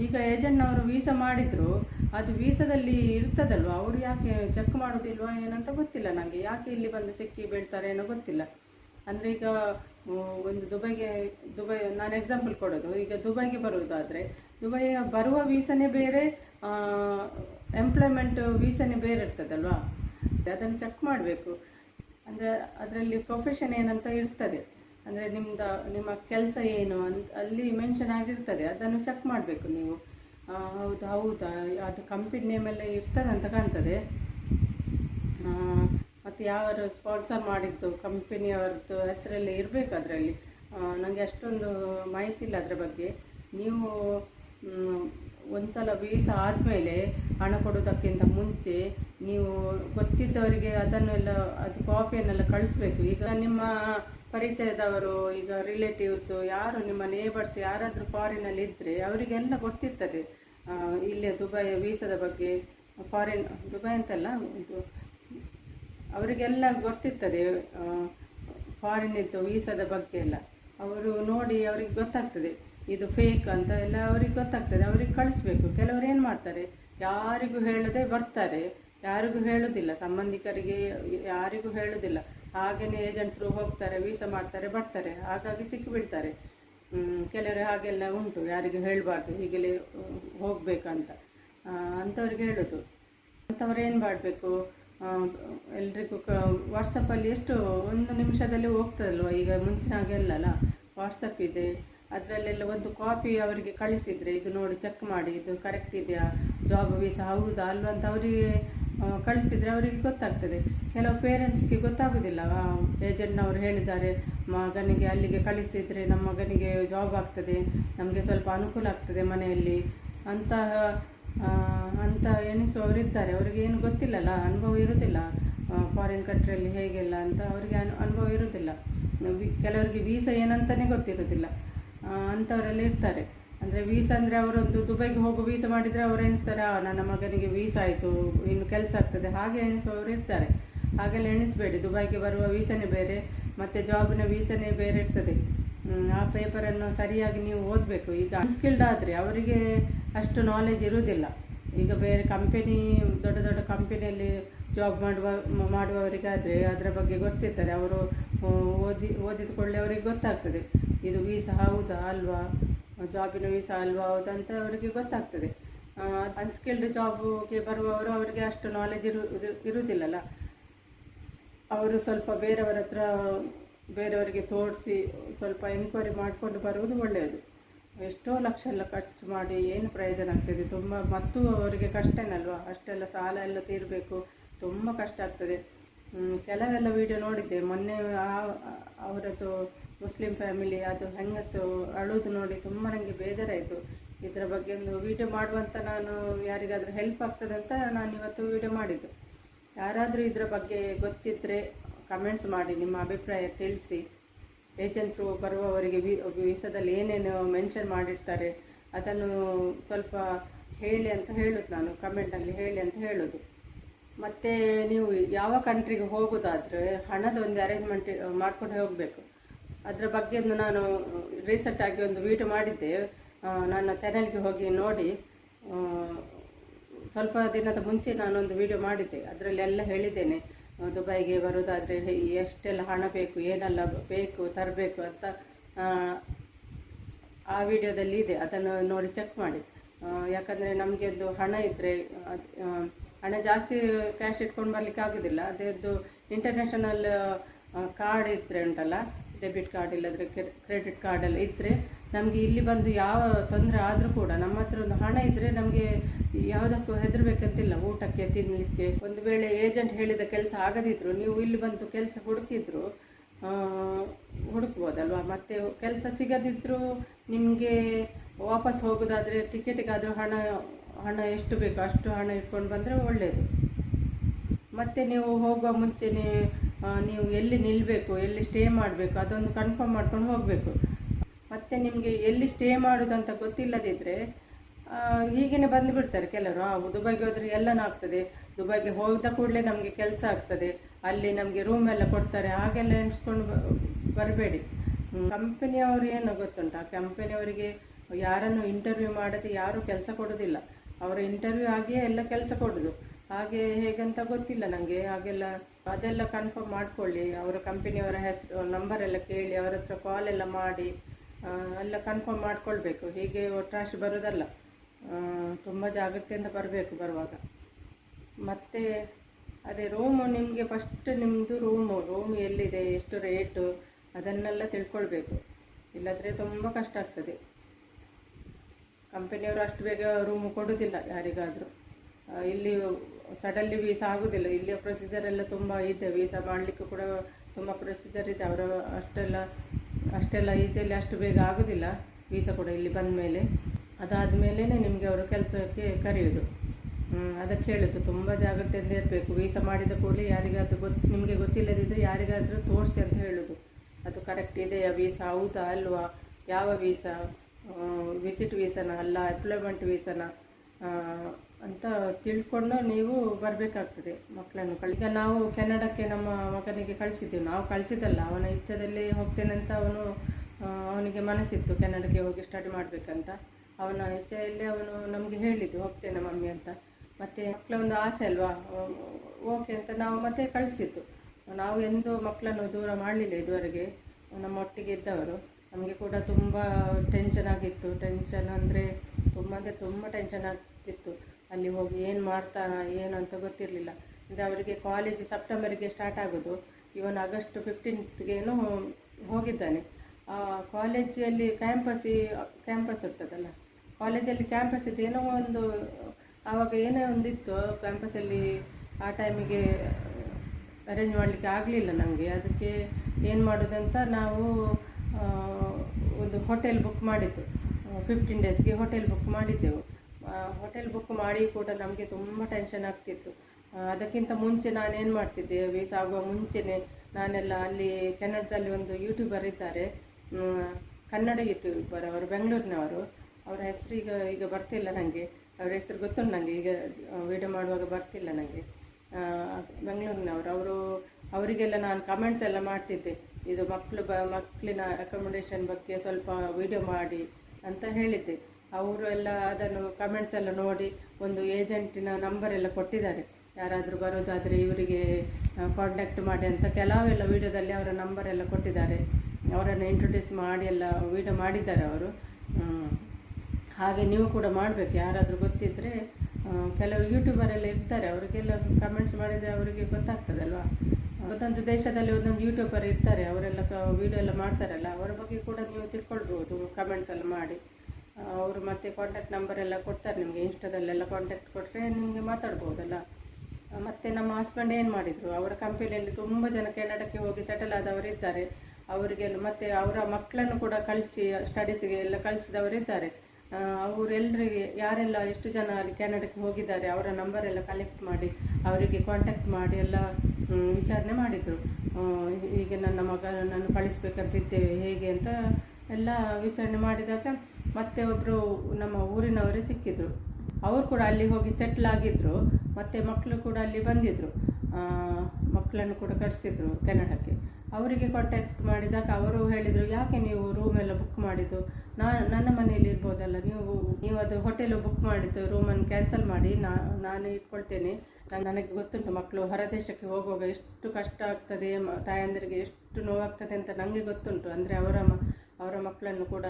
ಈಗ ಏಜೆಂಟ್ನವರು ವೀಸಾ ಮಾಡಿದ್ರು, ಅದು ವೀಸಾದಲ್ಲಿ ಇರ್ತದಲ್ವ? ಅವರು ಯಾಕೆ ಚೆಕ್ ಮಾಡೋದಿಲ್ವಾ ಏನಂತ ಗೊತ್ತಿಲ್ಲ ನನಗೆ ಯಾಕೆ ಇಲ್ಲಿ ಬಂದು ಸಿಕ್ಕಿ ಬೀಳ್ತಾರೆ ಏನೋ ಗೊತ್ತಿಲ್ಲ. ಅಂದರೆ ಈಗ ಒಂದು ದುಬೈಗೆ, ದುಬೈ, ನಾನು ಎಕ್ಸಾಂಪಲ್ ಕೊಡೋದು. ಈಗ ದುಬೈಗೆ ಬರುವುದಾದರೆ ದುಬೈಯ ಬರುವ ವೀಸನೇ ಬೇರೆ ಎಂಪ್ಲಾಯ್ಮೆಂಟ್ ವೀಸನೇ ಬೇರೆ ಇರ್ತದಲ್ವಾ? ಅದನ್ನು ಚೆಕ್ ಮಾಡಬೇಕು. ಅಂದರೆ ಅದರಲ್ಲಿ ಪ್ರೊಫೆಷನ್ ಏನಂತ ಇರ್ತದೆ. ಅಂದರೆ ನಿಮ್ಮದು ನಿಮ್ಮ ಕೆಲಸ ಏನು ಅಂತ ಅಲ್ಲಿ ಮೆನ್ಷನ್ ಆಗಿರ್ತದೆ, ಅದನ್ನು ಚೆಕ್ ಮಾಡಬೇಕು ನೀವು. ಹೌದು, ಹೌದಾ? ಅದು ಕಂಪನಿ ನೇಮೆಲ್ಲ ಇರ್ತದೆ ಅಂತ ಕಾಣ್ತದೆ. ಮತ್ತು ಯಾರು ಸ್ಪಾನ್ಸರ್ ಮಾಡಿದ್ದು ಕಂಪನಿಯವ್ರದ್ದು ಹೆಸರೆಲ್ಲ ಇರಬೇಕು ಅದರಲ್ಲಿ. ನನಗೆ ಅಷ್ಟೊಂದು ಮಾಹಿತಿ ಇಲ್ಲ ಅದರ ಬಗ್ಗೆ. ನೀವು ಒಂದು ಸಲ ವೀಸಾ ಆದಮೇಲೆ ಹಣ ಕೊಡೋದಕ್ಕಿಂತ ಮುಂಚೆ ನೀವು ಗೊತ್ತಿದ್ದವರಿಗೆ ಅದನ್ನೆಲ್ಲ, ಅದು ಕಾಪಿಯನ್ನೆಲ್ಲ ಕಳಿಸ್ಬೇಕು. ಈಗ ನಿಮ್ಮ ಪರಿಚಯದವರು, ಈಗ ರಿಲೇಟಿವ್ಸು ಯಾರು ನಿಮ್ಮ ನೇಬರ್ಸ್ ಯಾರಾದರೂ ಫಾರಿನಲ್ಲಿ ಇದ್ದರೆ ಅವರಿಗೆಲ್ಲ ಗೊತ್ತಿರ್ತದೆ. ಇಲ್ಲಿಯ ಇಲ್ಲೇ ದುಬೈ ವೀಸಾದ ಬಗ್ಗೆ ಫಾರಿನ್ ದುಬೈ ಅಂತಲ್ಲ ಇದು, ಅವರಿಗೆಲ್ಲ ಗೊತ್ತಿರ್ತದೆ ಫಾರಿನ್ ಇದ್ದು ವೀಸಾದ ಬಗ್ಗೆ ಎಲ್ಲ. ಅವರು ನೋಡಿ ಅವ್ರಿಗೆ ಗೊತ್ತಾಗ್ತದೆ, ಇದು ಫೇಕ್ ಅಂತ ಎಲ್ಲ ಅವ್ರಿಗೆ ಗೊತ್ತಾಗ್ತದೆ, ಅವ್ರಿಗೆ ಕಳಿಸ್ಬೇಕು. ಕೆಲವರು ಏನು ಮಾಡ್ತಾರೆ, ಯಾರಿಗೂ ಹೇಳದೆ ಬರ್ತಾರೆ. ಯಾರಿಗೂ ಹೇಳುವುದಿಲ್ಲ ಸಂಬಂಧಿಕರಿಗೆ ಯಾರಿಗೂ ಹೇಳೋದಿಲ್ಲ. ಹಾಗೆಯೇ ಏಜೆಂಟ್ರು ಹೋಗ್ತಾರೆ ವೀಸಾ ಮಾಡ್ತಾರೆ, ಬರ್ತಾರೆ. ಹಾಗಾಗಿ ಸಿಕ್ಕಿಬಿಡ್ತಾರೆ. ಕೆಲವರು ಹಾಗೆಲ್ಲ ಉಂಟು. ಯಾರಿಗೂ ಹೇಳಬಾರ್ದು. ಹೀಗೆಲ್ಲ ಹೋಗಬೇಕಂತ. ಅಂಥವ್ರಿಗೆ ಹೇಳೋದು. ಅಂಥವ್ರು ಏನು ಮಾಡಬೇಕು? ಎಲ್ರಿಗೂ ಕ ವಾಟ್ಸಪ್ಪಲ್ಲಿ ಎಷ್ಟು, ಒಂದು ನಿಮಿಷದಲ್ಲಿ ಹೋಗ್ತದಲ್ವ ಈಗ ಮುಂಚಿನ ಹಾಗೆಲ್ಲಲ್ಲ ವಾಟ್ಸಪ್ ಇದೆ. ಅದರಲ್ಲೆಲ್ಲ ಒಂದು ಕಾಪಿ ಅವರಿಗೆ ಕಳಿಸಿದರೆ, ಇದು ನೋಡಿ ಚೆಕ್ ಮಾಡಿ, ಇದು ಕರೆಕ್ಟ್ ಇದೆಯಾ? ಜಾಬ್ ವೀಸಾ ಹೌದಾ? ಅಲ್ವಂತ ಅವರಿಗೆ ಕಳಿಸಿದರೆ ಅವರಿಗೆ ಗೊತ್ತಾಗ್ತದೆ. ಕೆಲವು ಪೇರೆಂಟ್ಸ್ಗೆ ಗೊತ್ತಾಗೋದಿಲ್ಲ. ಏಜೆಂಟ್ನವರು ಹೇಳಿದ್ದಾರೆ, ಮಗನಿಗೆ ಅಲ್ಲಿಗೆ ಕಳಿಸಿದರೆ ನಮ್ಮ ಮಗನಿಗೆ ಜಾಬ್ ಆಗ್ತದೆ, ನಮಗೆ ಸ್ವಲ್ಪ ಅನುಕೂಲ ಆಗ್ತದೆ ಮನೆಯಲ್ಲಿ ಅಂತಹ ಅಂತ ಎಣಿಸುವವರು ಇದ್ದಾರೆ ಅವರಿಗೆ ಏನು ಗೊತ್ತಿಲ್ಲಲ್ಲ, ಅನುಭವ ಇರುವುದಿಲ್ಲ ಫಾರಿನ್ ಕಂಟ್ರಿಯಲ್ಲಿ ಹೇಗೆಲ್ಲ ಅಂತ ಅವರಿಗೆ ಅನು, ಅನುಭವ ಇರುವುದಿಲ್ಲ ಕೆಲವರಿಗೆ ವೀಸಾ ಏನಂತಲೇ ಗೊತ್ತಿರೋದಿಲ್ಲ. ಅಂಥವರೆಲ್ಲ ಇರ್ತಾರೆ. ಅಂದರೆ ವೀಸಾ ಅಂದರೆ ಅವರೊಂದು ದುಬೈಗೆ ಹೋಗೋ ವೀಸಾ ಮಾಡಿದರೆ ಅವ್ರು ಎಣಿಸ್ತಾರೆ, ನನ್ನ ಮಗನಿಗೆ ವೀಸಾ ಆಯಿತು, ಇನ್ನು ಕೆಲಸ ಆಗ್ತದೆ. ಹಾಗೆ ಎಣಿಸುವವರು ಇರ್ತಾರೆ. ಹಾಗೆಲ್ಲ ಎಣಿಸಬೇಡಿ. ದುಬೈಗೆ ಬರುವ ವೀಸನೇ ಬೇರೆ, ಮತ್ತು ಜಾಬಿನ ವೀಸನೇ ಬೇರೆ ಇರ್ತದೆ. ಆ ಪೇಪರನ್ನು ಸರಿಯಾಗಿ ನೀವು ಓದಬೇಕು. ಈಗ ಅನ್ಸ್ಕಿಲ್ಡ್ ಆದರೆ ಅವರಿಗೆ ಅಷ್ಟು ನಾಲೆಜ್ ಇರುವುದಿಲ್ಲ. ಈಗ ಬೇರೆ ಕಂಪೆನಿ ದೊಡ್ಡ ದೊಡ್ಡ ಕಂಪೆನಿಯಲ್ಲಿ ಜಾಬ್ ಮಾಡುವ, ಮಾಡುವವರಿಗಾದರೆ ಅದರ ಬಗ್ಗೆ ಗೊತ್ತಿರ್ತಾರೆ. ಅವರು ಓದಿ, ಓದಿದ ಕೂಡಲೇ ಅವರಿಗೆ ಗೊತ್ತಾಗ್ತದೆ. ಇದು ವೀಸಾ ಹೌದಾ, ಅಲ್ವಾ? ಜಾಬಿನ ವೀಸಾ ಅಲ್ವಾ ಹೌದಾ ಅಂತ ಅವರಿಗೆ ಗೊತ್ತಾಗ್ತದೆ. ಅನ್ಸ್ಕಿಲ್ಡ್ ಜಾಬ್ಗೆ ಬರುವವರು ಅವರಿಗೆ ಅಷ್ಟು ನಾಲೆಜ್ ಇರು ಇರುವುದಿಲ್ಲಲ್ಲ. ಅವರು ಸ್ವಲ್ಪ ಬೇರೆಯವರ ಹತ್ರ ಬೇರೆಯವರಿಗೆ ತೋರಿಸಿ ಸ್ವಲ್ಪ ಎಂಕ್ವೈರಿ ಮಾಡಿಕೊಂಡು ಬರುವುದು ಒಳ್ಳೆಯದು. ಎಷ್ಟೋ ಲಕ್ಷ ಎಲ್ಲ ಖರ್ಚು ಮಾಡಿ ಏನು ಪ್ರಯೋಜನ ಆಗ್ತದೆ. ತುಂಬ ಮತ್ತು ಅವರಿಗೆ ಕಷ್ಟನಲ್ವಾ? ಅಷ್ಟೆಲ್ಲ ಸಾಲ ಎಲ್ಲ ತೀರಬೇಕು. ತುಂಬ ಕಷ್ಟ ಆಗ್ತದೆ. ಕೆಲವೆಲ್ಲ ವಿಡಿಯೋ ನೋಡಿದ್ದೆ. ಮೊನ್ನೆ ಅವರದ್ದು ಮುಸ್ಲಿಂ ಫ್ಯಾಮಿಲಿ, ಅದು ಹೆಂಗಸು ಅಳೋದು ನೋಡಿ ತುಂಬ ನನಗೆ ಬೇಜಾರಾಯಿತು. ಇದರ ಬಗ್ಗೆ ಒಂದು ವೀಡಿಯೋ ಮಾಡುವಂಥ ನಾನು ಯಾರಿಗಾದರೂ ಹೆಲ್ಪ್ ಆಗ್ತದೆ ಅಂತ ನಾನು ಇವತ್ತು ವಿಡಿಯೋ ಮಾಡಿದ್ದು. ಯಾರಾದರೂ ಇದರ ಬಗ್ಗೆ ಗೊತ್ತಿದ್ದರೆ ಕಮೆಂಟ್ಸ್ ಮಾಡಿ, ನಿಮ್ಮ ಅಭಿಪ್ರಾಯ ತಿಳಿಸಿ. ಏಜೆಂಟ್ರು ಬರುವವರಿಗೆ ವೀಸಾದಲ್ಲಿ ಏನೇನು ಮೆನ್ಷನ್ ಮಾಡಿರ್ತಾರೆ, ಅದನ್ನು ಸ್ವಲ್ಪ ಹೇಳಿ ಅಂತ ಹೇಳೋದು ನಾನು ಕಮೆಂಟಲ್ಲಿ ಹೇಳಿ ಅಂತ ಹೇಳೋದು. ಮತ್ತು ನೀವು ಯಾವ ಕಂಟ್ರಿಗೆ ಹೋಗೋದಾದರೆ ಹಣದ ಒಂದು ಅರೇಂಜ್ಮೆಂಟ್ ಮಾಡ್ಕೊಂಡು ಹೋಗಬೇಕು. ಅದರ ಬಗ್ಗೆ ಒಂದು ನಾನು ರೀಸೆಂಟಾಗಿ ಒಂದು ವಿಡಿಯೋ ಮಾಡಿದ್ದೆ. ನನ್ನ ಚಾನೆಲ್ಗೆ ಹೋಗಿ ನೋಡಿ. ಸ್ವಲ್ಪ ದಿನದ ಮುಂಚೆ ನಾನೊಂದು ವಿಡಿಯೋ ಮಾಡಿದ್ದೆ. ಅದರಲ್ಲಿ ಎಲ್ಲ ಹೇಳಿದ್ದೇನೆ. ದುಬೈಗೆ ಬರೋದಾದರೆ ಎಷ್ಟೆಲ್ಲ ಹಣ ಬೇಕು ಏನೆಲ್ಲ ಬೇಕು ತರಬೇಕು ಅಂತ ಆ, ವಿಡಿಯೋದಲ್ಲಿ ಇದೆ. ಅದನ್ನು ನೋಡಿ ಚೆಕ್ ಮಾಡಿ. ಯಾಕಂದರೆ ನಮಗೆ ಒಂದು ಹಣ ಇದ್ದರೆ ಹಣ ಜಾಸ್ತಿ ಕ್ಯಾಶ್ ಇಟ್ಕೊಂಡು ಬರಲಿಕ್ಕೆ ಆಗೋದಿಲ್ಲ. ಅದರದ್ದು ಇಂಟರ್ನ್ಯಾಷನಲ್ ಕಾರ್ಡ್ ಇದ್ದರೆ ಉಂಟಲ್ಲ ಡೆಬಿಟ್ ಕಾರ್ಡ್ ಇಲ್ಲದ್ರೆ ಕ್ರೆಡಿಟ್ ಕಾರ್ಡ್ ಎಲ್ಲ ಇದ್ದರೆ ನಮಗೆ ಇಲ್ಲಿ ಬಂದು ಯಾವ ತೊಂದರೆ ಆದರೂ ಕೂಡ ನಮ್ಮ ಹತ್ರ ಒಂದು ಹಣ ಇದ್ದರೆ ನಮಗೆ ಯಾವುದಕ್ಕೂ ಹೆದರಬೇಕಂತಿಲ್ಲ. ಊಟಕ್ಕೆ ತಿನ್ನಲಿಕ್ಕೆ ಒಂದು ವೇಳೆ ಏಜೆಂಟ್ ಹೇಳಿದ ಕೆಲಸ ಆಗದಿದ್ರು, ನೀವು ಇಲ್ಲಿ ಬಂದು ಕೆಲಸ ಹುಡುಕಿದ್ರು ಹುಡುಕ್ಬೋದಲ್ವಾ? ಮತ್ತು ಕೆಲಸ ಸಿಗದಿದ್ದರೂ ನಿಮಗೆ ವಾಪಸ್ ಹೋಗೋದಾದರೆ ಟಿಕೆಟಿಗಾದರೂ ಹಣ ಹಣ ಎಷ್ಟು ಬೇಕೋ ಅಷ್ಟು ಹಣ ಇಟ್ಕೊಂಡು ಬಂದರೆ ಒಳ್ಳೆಯದು ಮತ್ತು ನೀವು ಹೋಗುವ ಮುಂಚೆನೇ ನೀವು ಎಲ್ಲಿ ನಿಲ್ಲಬೇಕು ಎಲ್ಲಿ ಸ್ಟೇ ಮಾಡಬೇಕು, ಅದೊಂದು ಕನ್ಫರ್ಮ್ ಮಾಡ್ಕೊಂಡು ಹೋಗಬೇಕು. ಮತ್ತು ನಿಮಗೆ ಎಲ್ಲಿ ಸ್ಟೇ ಮಾಡೋದಂತ ಗೊತ್ತಿಲ್ಲದಿದ್ದರೆ ಹೀಗೇ ಬಂದು ಬಿಡ್ತಾರೆ ಕೆಲವರು. ಆ, ದುಬೈಗೆ ಹೋದರೆ ಎಲ್ಲನೂ ಆಗ್ತದೆ ದುಬೈಗೆ ಹೋದ ಕೂಡಲೇ ನಮಗೆ ಕೆಲಸ ಆಗ್ತದೆ. ಅಲ್ಲಿ ನಮಗೆ ರೂಮ್ ಎಲ್ಲ ಕೊಡ್ತಾರೆ. ಹಾಗೆಲ್ಲ ಎಣಿಸ್ಕೊಂಡು ಬರಬೇಡಿ. ಕಂಪನಿಯವರು ಏನು ಆ ಕಂಪನಿಯವರಿಗೆ ಯಾರನ್ನು ಇಂಟರ್ವ್ಯೂ ಮಾಡದೆ ಯಾರೂ ಕೆಲಸ ಕೊಡೋದಿಲ್ಲ. ಅವರ ಇಂಟರ್ವ್ಯೂ ಆಗಿಯೇ ಎಲ್ಲ ಕೆಲಸ ಕೊಡೋದು. ಹಾಗೆ ಹೇಗಂತ ಗೊತ್ತಿಲ್ಲ ನನಗೆ ಹಾಗೆಲ್ಲ, ಅದೆಲ್ಲ ಕನ್ಫರ್ಮ್ ಮಾಡಿಕೊಳ್ಳಿ. ಅವರ ಕಂಪನಿಯವರ ಹೆಸರು ಎಲ್ಲ ಕೇಳಿ, ಅವರ ಹತ್ರ ಕಾಲ್ ಎಲ್ಲ ಮಾಡಿ ಎಲ್ಲ ಕನ್ಫರ್ಮ್ ಮಾಡಿಕೊಳ್ಬೇಕು. ಹೀಗೆ ಒಟ್ರಾಶಿ ಬರೋದಲ್ಲ. ತುಂಬ ಜಾಗ್ರತೆಯಿಂದ ಬರಬೇಕು ಬರುವಾಗ. ಮತ್ತು, ಅದೇ ರೂಮು ನಿಮಗೆ ಫಸ್ಟ್ ನಿಮ್ಮದು ರೂಮು ರೂಮ್ ಎಲ್ಲಿದೆ, ಎಷ್ಟು ರೇಟು ಅದನ್ನೆಲ್ಲ ತಿಳ್ಕೊಳ್ಬೇಕು. ಇಲ್ಲದ್ರೆ ತುಂಬ ಕಷ್ಟ ಆಗ್ತದೆ. ಕಂಪನಿಯವರು ಅಷ್ಟು ಬೇಗ ರೂಮು ಕೊಡೋದಿಲ್ಲ ಯಾರಿಗಾದರೂ. ಇಲ್ಲಿ ಸಡನ್ಲಿ ವೀಸಾ ಆಗೋದಿಲ್ಲ. ಇಲ್ಲಿಯ ಪ್ರೊಸೀಜರ್ ಎಲ್ಲ ತುಂಬ ಇದೆ. ವೀಸಾ ಮಾಡಲಿಕ್ಕೂ ಕೂಡ ತುಂಬ ಪ್ರೊಸೀಜರ್ ಇದೆ. ಅವರ ಅಷ್ಟೆಲ್ಲ ಅಷ್ಟೆಲ್ಲ ಈಸಿಯಲ್ಲಿ ಅಷ್ಟು ಬೇಗ ಆಗೋದಿಲ್ಲ. ವೀಸಾ ಕೂಡ ಇಲ್ಲಿ ಬಂದ ಮೇಲೆ. ಅದಾದಮೇಲೆ ನಿಮಗೆ ಅವರು ಕೆಲಸಕ್ಕೆ ಕರೆಯೋದು. ಅದಕ್ಕೆ ಹೇಳಿದ್ದು ತುಂಬ ಜಾಗ್ರತೆಯಿಂದ ಇರಬೇಕು. ವೀಸಾ ಮಾಡಿದ ಕೂಡಲೇ ಯಾರಿಗಾದರೂ ಗೊತ್ತು ನಿಮಗೆ ಗೊತ್ತಿಲ್ಲದಿದ್ದರೆ ಯಾರಿಗಾದರೂ ತೋರಿಸಿ ಅಂತ ಹೇಳೋದು. ಅದು ಕರೆಕ್ಟ್ ಇದೆಯಾ? ವೀಸಾ ಹೌದಾ? ಅಲ್ವಾ? ಯಾವ ವೀಸಾ ವಿಸಿಟ್ ವೀಸನ ಅಲ್ಲ? ಎಂಪ್ಲಾಯ್ಮೆಂಟ್ ವೀಸನ ಅಂತ ತಿಳ್ಕೊಂಡು ನೀವು ಬರಬೇಕಾಗ್ತದೆ ಮಕ್ಕಳನ್ನು ಕಳಿ ಈಗ ನಾವು ಕೆನಡಕ್ಕೆ ನಮ್ಮ ಮಗನಿಗೆ ಕಳಿಸಿದ್ದೆವು. ನಾವು ಕಳಿಸಿದ್ದಲ್ಲ. ಅವನ ಇಚ್ಛೆದಲ್ಲಿ ಹೋಗ್ತೇನೆ ಅಂತ ಅವನು ಅವನಿಗೆ ಮನಸ್ಸಿತ್ತು. ಕೆನಡಕ್ಕೆ ಹೋಗಿ ಸ್ಟಡಿ ಮಾಡಬೇಕಂತ. ಅವನ ಇಚ್ಛೆಯಲ್ಲಿ ಅವನು ನಮಗೆ ಹೇಳಿದ್ದು, ಹೋಗ್ತೇನೆ ಮಮ್ಮಿ ಅಂತ. ಮತ್ತು ಮಕ್ಕಳ ಒಂದು ಆಸೆ ಅಲ್ವಾ? ಓಕೆ ಅಂತ ನಾವು ಮತ್ತೆ ಕಳಿಸಿದ್ದು. ನಾವು ಎಂದೂ ಮಕ್ಕಳನ್ನು ದೂರ ಮಾಡಲಿಲ್ಲ ಇದುವರೆಗೆ. ನಮ್ಮ ಒಟ್ಟಿಗೆ ಇದ್ದವರು. ನಮಗೆ ಕೂಡ ತುಂಬ ಟೆನ್ಷನ್ ಆಗಿತ್ತು. ಟೆನ್ಷನ್ ಅಂದರೆ ತುಂಬ ಅಂದರೆ ತುಂಬ ಟೆನ್ಷನ್ ಆಗ್ತಿತ್ತು. ಅಲ್ಲಿ ಹೋಗಿ ಏನು ಮಾಡ್ತಾನ ಏನು ಅಂತ ಗೊತ್ತಿರಲಿಲ್ಲ. ಅಂದರೆ ಅವರಿಗೆ ಕಾಲೇಜ್ ಸೆಪ್ಟೆಂಬರಿಗೆ ಸ್ಟಾರ್ಟ್ ಆಗೋದು. ಇವನ್ ಆಗಸ್ಟ್ ಫಿಫ್ಟೀನ್ತ್ಗೇನು ಹೋಗಿದ್ದಾನೆ. ಕಾಲೇಜಲ್ಲಿ ಕ್ಯಾಂಪಸ್ ಕ್ಯಾಂಪಸ್ ಇರ್ತದಲ್ಲ ಕಾಲೇಜಲ್ಲಿ ಕ್ಯಾಂಪಸ್ ಇದೆ ಏನೋ ಒಂದು, ಆವಾಗ ಏನೇ ಒಂದಿತ್ತು ಕ್ಯಾಂಪಸಲ್ಲಿ ಆ ಟೈಮಿಗೆ ಅರೇಂಜ್ ಮಾಡಲಿಕ್ಕೆ ಆಗಲಿಲ್ಲ ನನಗೆ ಅದಕ್ಕೆ ಏನು ಮಾಡೋದಂತ ನಾವು ಒಂದು ಹೋಟೆಲ್ ಬುಕ್ ಮಾಡಿದ್ದು. ಫಿಫ್ಟೀನ್ ಡೇಸ್ಗೆ ಹೋಟೆಲ್ ಬುಕ್ ಮಾಡಿದ್ದೆವು. ಹೋಟೆಲ್ ಬುಕ್ ಮಾಡಿ ಕೂಡ ನಮಗೆ ತುಂಬ ಟೆನ್ಷನ್ ಆಗ್ತಿತ್ತು. ಅದಕ್ಕಿಂತ ಮುಂಚೆ ನಾನೇನು ಮಾಡ್ತಿದ್ದೆ ವೀಸಾ ಆಗುವ ಮುಂಚೆನೇ ನಾನೆಲ್ಲ ಅಲ್ಲಿ ಕನ್ನಡದಲ್ಲಿ ಒಂದು ಯೂಟ್ಯೂಬರ್ ಇದ್ದಾರೆ. ಕನ್ನಡ ಯೂಟ್ಯೂಬರ್ ಅವರು, ಬೆಂಗಳೂರಿನವರು. ಅವರ ಹೆಸರು ಈಗ ಈಗ ಬರ್ತಿಲ್ಲ ನನಗೆ ಅವರ ಹೆಸರು ಗೊತ್ತುಂಟು ನನಗೆ ಈಗ ವೀಡಿಯೋ ಮಾಡುವಾಗ ಬರ್ತಿಲ್ಲ ನನಗೆ ಬೆಂಗಳೂರಿನವರು. ಅವರು, ಅವರಿಗೆಲ್ಲ ನಾನು ಕಮೆಂಟ್ಸ್ ಎಲ್ಲ ಮಾಡ್ತಿದ್ದೆ. ಇದು ಮಕ್ಕಳು ಬ ಮಕ್ಕಳಿನ ಅಕೊಮಡೇಷನ್ ಬಗ್ಗೆ ಸ್ವಲ್ಪ ವೀಡಿಯೋ ಮಾಡಿ ಅಂತ ಹೇಳಿದ್ದೆ. ಅವರು ಎಲ್ಲ ಅದನ್ನು ಕಮೆಂಟ್ಸ್ ಎಲ್ಲ ನೋಡಿ ಒಂದು ಏಜೆಂಟಿನ ನಂಬರ್ ಎಲ್ಲ ಕೊಟ್ಟಿದ್ದಾರೆ. ಯಾರಾದರೂ ಬರೋದಾದರೆ ಇವರಿಗೆ ಕಾಂಟ್ಯಾಕ್ಟ್ ಮಾಡಿ ಅಂತ ಕೆಲವೆಲ್ಲ ವೀಡಿಯೋದಲ್ಲಿ ಅವರ ನಂಬರ್ ಎಲ್ಲ ಕೊಟ್ಟಿದ್ದಾರೆ. ಅವರನ್ನು ಇಂಟ್ರೊಡ್ಯೂಸ್ ಮಾಡಿ ಎಲ್ಲ ವೀಡಿಯೋ ಮಾಡಿದ್ದಾರೆ ಅವರು. ಹಾಗೆ ನೀವು ಕೂಡ ಮಾಡಬೇಕು. ಯಾರಾದರೂ ಗೊತ್ತಿದ್ದರೆ ಕೆಲವು ಯೂಟ್ಯೂಬರ್ ಎಲ್ಲ ಇರ್ತಾರೆ. ಅವರಿಗೆಲ್ಲ ಕಮೆಂಟ್ಸ್ ಮಾಡಿದರೆ ಅವರಿಗೆ ಗೊತ್ತಾಗ್ತದಲ್ವಾ? ಒಂದೊಂದು ದೇಶದಲ್ಲಿ ಒಂದೊಂದು ಯೂಟ್ಯೂಬರ್ ಇರ್ತಾರೆ. ಅವರೆಲ್ಲ ವಿಡಿಯೋ ಎಲ್ಲ ಮಾಡ್ತಾರಲ್ಲ. ಅವರ ಬಗ್ಗೆ ಕೂಡ ನೀವು ತಿಳ್ಕೊಳ್ಬೋದು ಕಮೆಂಟ್ಸ್ ಎಲ್ಲ ಮಾಡಿ. ಅವರು ಮತ್ತೆ ಕಾಂಟ್ಯಾಕ್ಟ್ ನಂಬರ್ ಎಲ್ಲ ಕೊಡ್ತಾರೆ ನಿಮಗೆ, ಇನ್ಸ್ಟಾದಲ್ಲೆಲ್ಲ ಕಾಂಟ್ಯಾಕ್ಟ್ ಕೊಟ್ಟರೆ ನಿಮಗೆ ಮಾತಾಡ್ಬೋದಲ್ಲ. ಮತ್ತು ನಮ್ಮ ಹಸ್ಬೆಂಡ್ ಏನು ಮಾಡಿದರು, ಅವರ ಕಂಪನಿಯಲ್ಲಿ ತುಂಬ ಜನ ಕೆನಡಕ್ಕೆ ಹೋಗಿ ಸೆಟಲ್ ಆದವರು ಇದ್ದಾರೆ. ಅವರಿಗೆಲ್ಲ ಮತ್ತೆ ಅವರ ಮಕ್ಕಳನ್ನು ಕೂಡ ಕಳಿಸಿ ಸ್ಟಡೀಸಿಗೆ ಎಲ್ಲ ಕಳಿಸಿದವರಿದ್ದಾರೆ ಅವರೆಲ್ಲರಿಗೆ ಯಾರೆಲ್ಲ ಎಷ್ಟು ಜನ ಅಲ್ಲಿ ಕೆನಡಕ್ಕೆ ಹೋಗಿದ್ದಾರೆ, ಅವರ ನಂಬರ್ ಎಲ್ಲ ಕಲೆಕ್ಟ್ ಮಾಡಿ, ಅವರಿಗೆ ಕಾಂಟ್ಯಾಕ್ಟ್ ಮಾಡಿ ಎಲ್ಲ ವಿಚಾರಣೆ ಮಾಡಿದರು. ಹೀಗೆ ನನ್ನ ಮಗನನ್ನು ಕಳಿಸ್ಬೇಕಂತಿದ್ದೇವೆ, ಹೇಗೆ ಅಂತ ಎಲ್ಲ ವಿಚಾರಣೆ ಮಾಡಿದಾಗ ಮತ್ತೆ ಒಬ್ಬರು ನಮ್ಮ ಊರಿನವರೇ ಸಿಕ್ಕಿದ್ರು. ಅವರು ಕೂಡ ಅಲ್ಲಿ ಹೋಗಿ ಸೆಟ್ಲ್ ಆಗಿದ್ದರು ಮತ್ತು ಮಕ್ಕಳು ಕೂಡ ಅಲ್ಲಿ ಬಂದಿದ್ದರು ಮಕ್ಕಳನ್ನು ಕೂಡ ಕರೆಸಿದ್ರು ಕೆನಡಕ್ಕೆ ಅವರಿಗೆ ಕಾಂಟ್ಯಾಕ್ಟ್ ಮಾಡಿದಾಗ ಅವರು ಹೇಳಿದರು, ಯಾಕೆ ನೀವು ರೂಮೆಲ್ಲ ಬುಕ್ ಮಾಡಿದ್ದು? ನಾ, ನನ್ನ ಮನೆಯಲ್ಲಿ ಇರ್ಬೋದಲ್ಲ, ನೀವು ನೀವು ಅದು ಹೋಟೆಲು ಬುಕ್ ಮಾಡಿದ್ದು ರೂಮನ್ನು ಕ್ಯಾನ್ಸಲ್ ಮಾಡಿ, ನಾ, ನಾನು ಇಟ್ಕೊಳ್ತೇನೆ. ನಾನ್- ನನಗೆ ಗೊತ್ತುಂಟು ಮಕ್ಕಳು ಹೊರದೇಶಕ್ಕೆ ಹೋಗುವಾಗ ಎಷ್ಟು ಕಷ್ಟ ಆಗ್ತದೆ ತಾಯಂದಿರಿಗೆ ಎಷ್ಟು ನೋವಾಗ್ತದೆ ಅಂತ ನನಗೆ ಗೊತ್ತುಂಟು. ಅಂದರೆ ಅವರ ಅವರ ಮಕ್ಕಳನ್ನು ಕೂಡ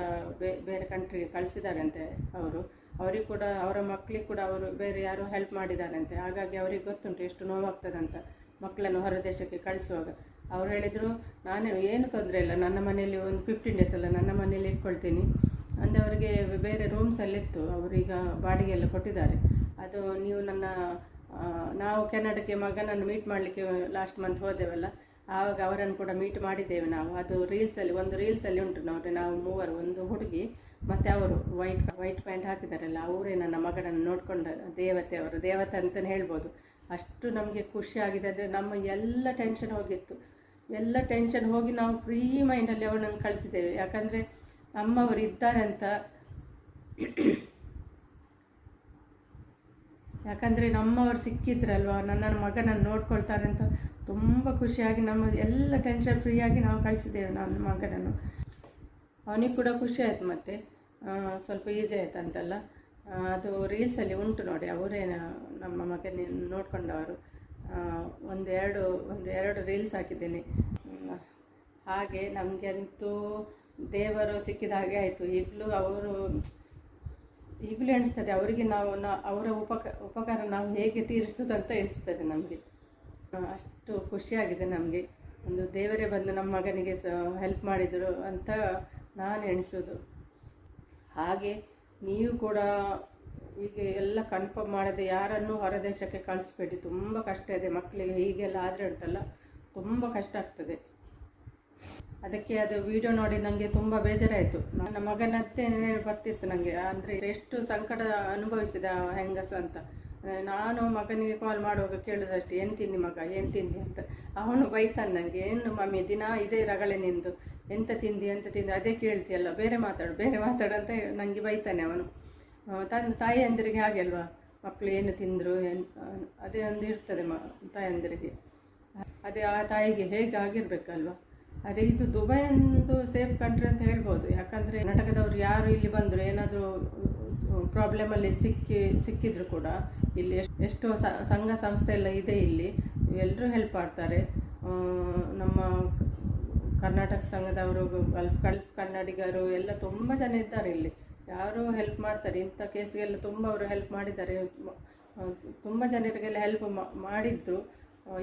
ಬೇರೆ ಕಂಟ್ರಿಗೆ ಕಳಿಸಿದಾರಂತೆ ಅವರು. ಅವರಿಗೆ ಕೂಡ, ಅವರ ಮಕ್ಕಳಿಗೆ ಕೂಡ ಅವರು ಬೇರೆ ಯಾರು ಹೆಲ್ಪ್ ಮಾಡಿದಾರಂತೆ. ಹಾಗಾಗಿ ಅವರಿಗೆ ಗೊತ್ತುಂಟು ಎಷ್ಟು ನೋವಾಗ್ತದಂತ ಮಕ್ಕಳನ್ನು ಹೊರದೇಶಕ್ಕೆ ಕಳಿಸುವಾಗ. ಅವ್ರು ಹೇಳಿದರು, ನಾನು, ಏನು ತೊಂದರೆ ಇಲ್ಲ. ನನ್ನ ಮನೆಯಲ್ಲಿ ಒಂದು ಫಿಫ್ಟೀನ್ ಡೇಸ್ ಅಲ್ಲ, ನನ್ನ ಮನೆಯಲ್ಲಿ ಇಟ್ಕೊಳ್ತೀನಿ. ಅಂದರೆ ಅವರಿಗೆ ಬೇರೆ ರೂಮ್ಸಲ್ಲಿತ್ತು ಅವರೀಗ ಬಾಡಿಗೆ ಎಲ್ಲ ಕೊಟ್ಟಿದ್ದಾರೆ. ಅದು ನೀವು ನನ್ನ ನಾವು ಕೆನಡಕ್ಕೆ ಮಗನನ್ನು ಮೀಟ್ ಮಾಡಲಿಕ್ಕೆ ಲಾಸ್ಟ್ ಮಂತ್ ಹೋದೆವಲ್ಲ ಆವಾಗ ಅವರನ್ನು ಕೂಡ ಮೀಟ್ ಮಾಡಿದ್ದೇವೆ ನಾವು. ಅದು ರೀಲ್ಸಲ್ಲಿ ಒಂದು ರೀಲ್ಸಲ್ಲಿ ಉಂಟು ನೋಡಿ ನಾವು ಮೂವರು, ಒಂದು ಹುಡುಗಿ ಮತ್ತು ಅವರು ವೈಟ್ ವೈಟ್ ಪ್ಯಾಂಟ್ ಹಾಕಿದಾರಲ್ಲ, ಅವರೇ ನನ್ನ ಮಗನನ್ನು ನೋಡಿಕೊಂಡ ದೇವತೆ ಅವರು. ದೇವತೆ ಅಂತಲೇ ಹೇಳ್ಬೋದು. ಅಷ್ಟು ನಮಗೆ ಖುಷಿ ಆಗಿದೆ. ಅಂದರೆ ನಮ್ಮ ಎಲ್ಲ ಟೆನ್ಷನ್ ಹೋಗಿತ್ತು. ಎಲ್ಲ ಟೆನ್ಷನ್ ಹೋಗಿ ನಾವು ಫ್ರೀ ಮೈಂಡಲ್ಲಿ ಅವನನ್ನು ಕಳಿಸಿದ್ದೇವೆ. ಯಾಕಂದರೆ ಅಮ್ಮವರು ಇದ್ದಾರೆ ಅಂತ. ಯಾಕಂದರೆ ನಮ್ಮವರು ಸಿಕ್ಕಿದ್ರಲ್ವ? ನನ್ನ ಮಗನನ್ನು ನೋಡ್ಕೊಳ್ತಾರೆ ಅಂತ. ತುಂಬ ಖುಷಿಯಾಗಿ ನಮ್ಮ ಎಲ್ಲ ಟೆನ್ಷನ್ ಫ್ರೀಯಾಗಿ ನಾವು ಕಳಿಸಿದ್ದೇವೆ ನನ್ನ ಮಗನನ್ನು. ಅವನಿಗೆ ಕೂಡ ಖುಷಿ ಆಯಿತು ಮತ್ತು. ಸ್ವಲ್ಪ ಈಸಿ ಆಯಿತು ಅಂತಲ್ಲ. ಅದು ರೀಲ್ಸಲ್ಲಿ ಉಂಟು ನೋಡಿ, ಅವರೇ ನಮ್ಮ ಮಗನ ನೋಡ್ಕೊಂಡವರು. ಒಂದೆರಡು ಒಂದು ಎರಡು ರೀಲ್ಸ್ ಹಾಕಿದ್ದೇನೆ. ಹಾಗೆ ನಮಗೆ ಅಂತೂ ದೇವರು ಸಿಕ್ಕಿದ ಹಾಗೆ ಆಯಿತು. ಈಗಲೂ ಅವರು, ಈಗಲೂ ಎಣಿಸ್ತದೆ. ಅವರಿಗೆ ನಾವು ನಾ- ಅವರ ಉಪಕ, ಉಪಕಾರ ನಾವು ಹೇಗೆ ತೀರಿಸೋದು ಅಂತ ಎಣಿಸ್ತದೆ ನಮಗೆ. ಅಷ್ಟು ಖುಷಿಯಾಗಿದೆ ನಮಗೆ. ಒಂದು ದೇವರೇ ಬಂದು ನಮ್ಮ ಮಗನಿಗೆ ಸಹ ಹೆಲ್ಪ್ ಮಾಡಿದರು ಅಂತ ನಾನು ಎಣಿಸೋದು. ಹಾಗೆ ನೀವು ಕೂಡ ಹೀಗೆ ಎಲ್ಲ ಕನ್ಫರ್ಮ್ ಮಾಡದೆ ಯಾರನ್ನೂ ಹೊರದೇಶಕ್ಕೆ ಕಳಿಸ್ಬೇಡಿ. ತುಂಬ ಕಷ್ಟ ಇದೆ ಮಕ್ಕಳಿಗೆ ಹೀಗೆಲ್ಲ ಆದರೆ ಉಂಟಲ್ಲ. ತುಂಬ ಕಷ್ಟ ಆಗ್ತದೆ. ಅದಕ್ಕೆ ಅದು ವಿಡಿಯೋ ನೋಡಿ ನನಗೆ ತುಂಬ ಬೇಜಾರಾಯಿತು. ನನ್ನ ಮಗನದ್ದೇ ಬರ್ತಿತ್ತು ನನಗೆ ಅಂದರೆ ಎಷ್ಟು ಸಂಕಟ ಅನುಭವಿಸಿದ ಹೆಂಗಸು ಅಂತ. ನಾನು ಮಗನಿಗೆ ಕಾಲ್ ಮಾಡುವಾಗ ಕೇಳೋದಷ್ಟೇ, ಏನು ತಿಂದಿ ಮಗ, ಏನು ತಿಂದಿ? ಅಂತ. ಅವನು ಬೈತಾನೆ ನನಗೆ ಏನು ಮಮ್ಮಿ, ದಿನ ಇದೇ ರಗಳೆ ನಿಂದು, ಎಂತ ತಿಂದಿ ಎಂತ ತಿಂದಿ? ಅದೇ ಕೇಳ್ತೀಯಲ್ಲ, ಬೇರೆ ಮಾತಾಡು ಬೇರೆ ಮಾತಾಡು ಅಂತ ನನಗೆ ಬೈತಾನೆ ಅವನು. ತನ್ನ ತಾಯಿಯಂದಿರಿಗೆ ಹಾಗೆ ಅಲ್ವಾ ಮಕ್ಕಳು ಏನು ತಿಂದರು, ಏನು ಅದೇ ಒಂದು ಇರ್ತದೆ ಮ ತಾಯಂದಿರಿಗೆ ಅದೇ ಆ ತಾಯಿಗೆ ಹೇಗೆ ಆಗಿರಬೇಕಲ್ವ? ಅದೇ ಇದು ದುಬೈ ಒಂದು ಸೇಫ್ ಕಂಟ್ರಿ ಅಂತ ಹೇಳ್ಬೋದು. ಯಾಕಂದರೆ ಕರ್ನಾಟಕದವ್ರು ಯಾರು ಇಲ್ಲಿ ಬಂದರು, ಏನಾದರೂ ಪ್ರಾಬ್ಲಮಲ್ಲಿ ಸಿಕ್ಕಿ, ಸಿಕ್ಕಿದ್ರು ಕೂಡ ಇಲ್ಲಿ ಎಷ್ಟು ಸಂಘ ಸಂಸ್ಥೆ ಎಲ್ಲ ಇದೆ ಇಲ್ಲಿ. ಎಲ್ಲರೂ ಹೆಲ್ಪ್ ಮಾಡ್ತಾರೆ. ನಮ್ಮ ಕರ್ನಾಟಕ ಸಂಘದವರು, ಗಲ್ಫ್ ಗಲ್ಫ್ ಕನ್ನಡಿಗರು ಎಲ್ಲ ತುಂಬ ಜನ ಇದ್ದಾರೆ ಇಲ್ಲಿ. ಯಾರು ಹೆಲ್ಪ್ ಮಾಡ್ತಾರೆ. ಇಂಥ ಕೇಸ್ಗೆಲ್ಲ ತುಂಬ ಅವರು ಹೆಲ್ಪ್ ಮಾಡಿದ್ದಾರೆ. ತುಂಬ ಜನರಿಗೆಲ್ಲ ಹೆಲ್ಪ್ ಮಾಡಿದ್ದು.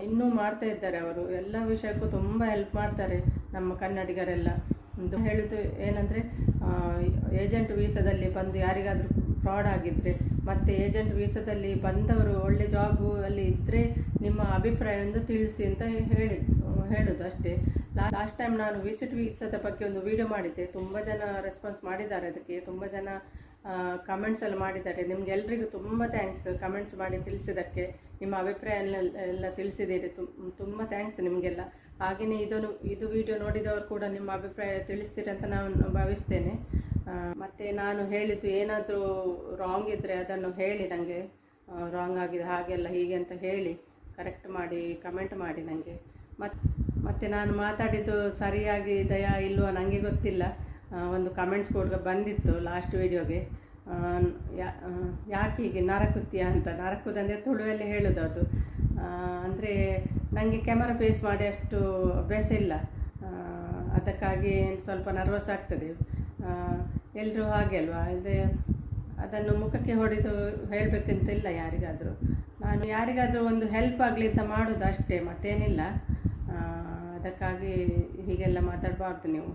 ಇನ್ನೂ ಮಾಡ್ತಾ ಇದ್ದಾರೆ ಅವರು. ಎಲ್ಲ ವಿಷಯಕ್ಕೂ ತುಂಬ ಹೆಲ್ಪ್ ಮಾಡ್ತಾರೆ ನಮ್ಮ ಕನ್ನಡಿಗರೆಲ್ಲ. ಹೇಳಿದ್ದು ಹೇಳೋದು ಏನಂದರೆ ಏಜೆಂಟ್ ವೀಸಾದಲ್ಲಿ ಬಂದು ಯಾರಿಗಾದರೂ ಫ್ರಾಡ್ ಆಗಿದ್ದರೆ ಮತ್ತು ಏಜೆಂಟ್ ವೀಸಾದಲ್ಲಿ ಬಂದವರು ಒಳ್ಳೆ ಜಾಬು ಅಲ್ಲಿ ಇದ್ದರೆ ನಿಮ್ಮ ಅಭಿಪ್ರಾಯವನ್ನು ತಿಳಿಸಿ ಅಂತ ಹೇಳಿ, ಹೇಳೋದು ಅಷ್ಟೇ. ಲಾಸ್ಟ್ ಟೈಮ್ ನಾನು ವಿಸಿಟ್ ವೀಸಾದ ಬಗ್ಗೆ ಒಂದು ವಿಡಿಯೋ ಮಾಡಿದ್ದೆ. ತುಂಬ ಜನ ರೆಸ್ಪಾನ್ಸ್ ಮಾಡಿದ್ದಾರೆ ಅದಕ್ಕೆ. ತುಂಬ ಜನ ಕಮೆಂಟ್ಸಲ್ಲಿ ಮಾಡಿದ್ದಾರೆ. ನಿಮಗೆಲ್ಲರಿಗೂ ತುಂಬ ಥ್ಯಾಂಕ್ಸ್ ಕಮೆಂಟ್ಸ್ ಮಾಡಿ ತಿಳಿಸಿದ್ದಕ್ಕೆ ನಿಮ್ಮ ಅಭಿಪ್ರಾಯ ಎಲ್ಲ ತಿಳಿಸಿದ್ದೀರಿ. ತುಂಬ ಥ್ಯಾಂಕ್ಸ್ ನಿಮಗೆಲ್ಲ. ಹಾಗೆಯೇ ಇದನ್ನು, ಇದು ವಿಡಿಯೋ ನೋಡಿದವರು ಕೂಡ ನಿಮ್ಮ ಅಭಿಪ್ರಾಯ ತಿಳಿಸ್ತೀರಿ ಅಂತ ನಾನು ಭಾವಿಸ್ತೇನೆ. ಮತ್ತೆ ನಾನು ಹೇಳಿದ್ದು ಏನಾದರೂ ರಾಂಗ್ ಇದ್ದರೆ ಅದನ್ನು ಹೇಳಿ ನನಗೆ ರಾಂಗ್ ಆಗಿದೆ, ಹಾಗೆಲ್ಲ ಹೀಗೆ ಅಂತ ಹೇಳಿ ಕರೆಕ್ಟ್ ಮಾಡಿ ಕಮೆಂಟ್ ಮಾಡಿ ನನಗೆ ಮತ್ತು ನಾನು ಮಾತಾಡಿದ್ದು ಸರಿಯಾಗಿ ದಯಾ ಇಲ್ವೋ ನನಗೆ ಗೊತ್ತಿಲ್ಲ. ಒಂದು ಕಮೆಂಟ್ಸ್ ಕೂಡ ಬಂದಿತ್ತು ಲಾಸ್ಟ್ ವಿಡಿಯೋಗೆ ಯಾಕೆ ಹೀಗೆ ನರಕುತ್ತೀಯ ಅಂತ. ನರಕುದಂದರೆ ತುಳುವಲ್ಲಿ ಹೇಳೋದು ಅದು. ಅಂದರೆ ನನಗೆ ಕ್ಯಾಮರಾ ಫೇಸ್ ಮಾಡಿ ಅಷ್ಟು ಅಭ್ಯಾಸ ಇಲ್ಲ. ಅದಕ್ಕಾಗಿ ಸ್ವಲ್ಪ ನರ್ವಸ್ ಆಗ್ತದೆ. ಎಲ್ಲರೂ ಹಾಗೆ ಅಲ್ವಾ? ಅದೇ ಅದನ್ನು ಮುಖಕ್ಕೆ ಹೊಡೆದು ಹೇಳಬೇಕಂತ ಇಲ್ಲ ಯಾರಿಗಾದರೂ. ನಾನು ಯಾರಿಗಾದರೂ ಒಂದು ಹೆಲ್ಪ್ ಆಗಲಿ ಅಂತ ಮಾಡೋದು ಅಷ್ಟೇ, ಮತ್ತೇನಿಲ್ಲ. ಅದಕ್ಕಾಗಿ ಹೀಗೆಲ್ಲ ಮಾತಾಡಬಾರ್ದು ನೀವು.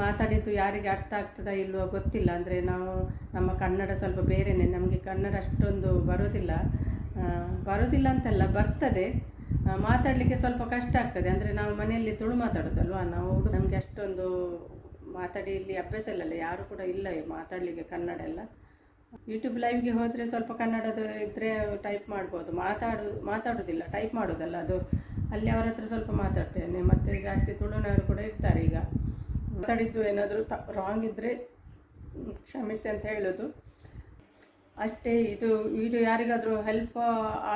ಮಾತಾಡಿದ್ದು ಯಾರಿಗೆ ಅರ್ಥ ಆಗ್ತದಾ ಇಲ್ವೋ ಗೊತ್ತಿಲ್ಲ, ಅಂದರೆ ನಾವು ನಮ್ಮ ಕನ್ನಡ ಸ್ವಲ್ಪ ಬೇರೆಯೇ ನಮಗೆ ಕನ್ನಡ ಅಷ್ಟೊಂದು ಬರೋದಿಲ್ಲ. ಬರೋದಿಲ್ಲ ಅಂತಲ್ಲ, ಬರ್ತದೆ. ಮಾತಾಡಲಿಕ್ಕೆ ಸ್ವಲ್ಪ ಕಷ್ಟ ಆಗ್ತದೆ, ಅಂದರೆ ನಾವು ಮನೆಯಲ್ಲಿ ತುಳು ಮಾತಾಡೋದಲ್ವಾ? ನಾವು ನಮಗೆ ಅಷ್ಟೊಂದು ಮಾತಾಡಿ, ಇಲ್ಲಿ ಅಭ್ಯಾಸ ಇಲ್ಲಲ್ಲ ಯಾರು ಕೂಡ ಇಲ್ಲ ಮಾತಾಡಲಿಕ್ಕೆ ಕನ್ನಡ ಎಲ್ಲ. ಯೂಟ್ಯೂಬ್ ಲೈವ್ಗೆ ಹೋದರೆ ಸ್ವಲ್ಪ ಕನ್ನಡದ ಇದ್ದರೆ ಟೈಪ್ ಮಾಡ್ಬೋದು. ಮಾತಾಡು, ಮಾತಾಡೋದಿಲ್ಲ ಟೈಪ್ ಮಾಡೋದಲ್ಲ ಅದು. ಅಲ್ಲಿ ಅವರ ಹತ್ರ ಸ್ವಲ್ಪ ಮಾತಾಡ್ತೇನೆ, ಮತ್ತು ಜಾಸ್ತಿ ತುಳುನವರು ಕೂಡ ಇರ್ತಾರೆ ಈಗ. ಮಾತಾಡಿದ್ದು ಏನಾದರೂ ತ ರಾಂಗ್ ಇದ್ದರೆ ಕ್ಷಮಿಸಿ ಅಂತ ಹೇಳೋದು. ಅಷ್ಟೇ, ಇದು ವಿಡಿಯೋ ಯಾರಿಗಾದರೂ ಹೆಲ್ಪ್